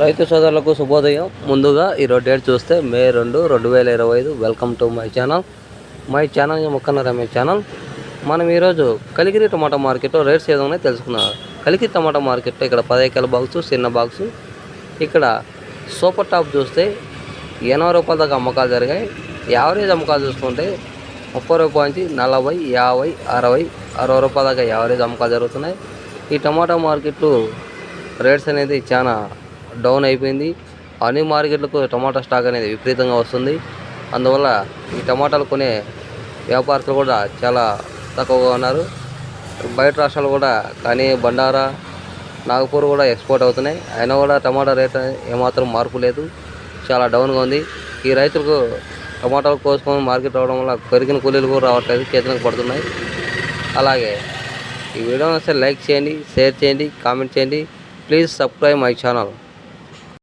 రైతు సోదరులకు శుభోదయం. ముందుగా ఈరోజు డేట్ చూస్తే మే రెండు రెండు వేల ఇరవై ఐదు. Welcome to my channel my channel Mukkanna Ramesh channel మనం ఈరోజు కలిగిరి టమాటా మార్కెట్లో రేట్స్ ఏదో తెలుసుకున్నాం. తెలుసుకుందాం కలిగిరి టమాటా మార్కెట్లో ఇక్కడ పదైకాల బాక్స్ చిన్న బాక్సు. ఇక్కడ సూపర్ టాప్ చూస్తే ఎనభై రూపాయల దాకా అమ్మకాలు జరిగాయి. యావరేజ్ అమ్మకాలు చూసుకుంటే ముప్పై రూపాయల నుంచి నలభై యాభై అరవై అరవై రూపాయల దాకా యావరేజ్ అమ్మకాలు జరుగుతున్నాయి. ఈ టమాటా మార్కెట్లు రేట్స్ అనేది చాలా డౌన్ అయిపోయింది. అన్ని మార్కెట్లకు టమాటా స్టాక్ అనేది విపరీతంగా వస్తుంది. అందువల్ల ఈ టమాటాలు కొనే వ్యాపారస్తులు కూడా చాలా తక్కువగా ఉన్నారు. బయట రాష్ట్రాలు కూడా కానీ బండారా నాగపూర్ కూడా ఎక్స్పోర్ట్ అవుతున్నాయి. అయినా కూడా టమాటా రేట్ ఏమాత్రం మార్పు లేదు. చాలా డౌన్గా ఉంది. ఈ రైతులకు టమాటాలు కోసుకొని మార్కెట్ రావడం వల్ల పెరిగిన కూలీలు కూడా రావట్లేదు. చేతులకు పడుతున్నాయి. అలాగే ఈ వీడియో వస్తే లైక్ చేయండి షేర్ చేయండి కామెంట్ చేయండి. Please subscribe my channel.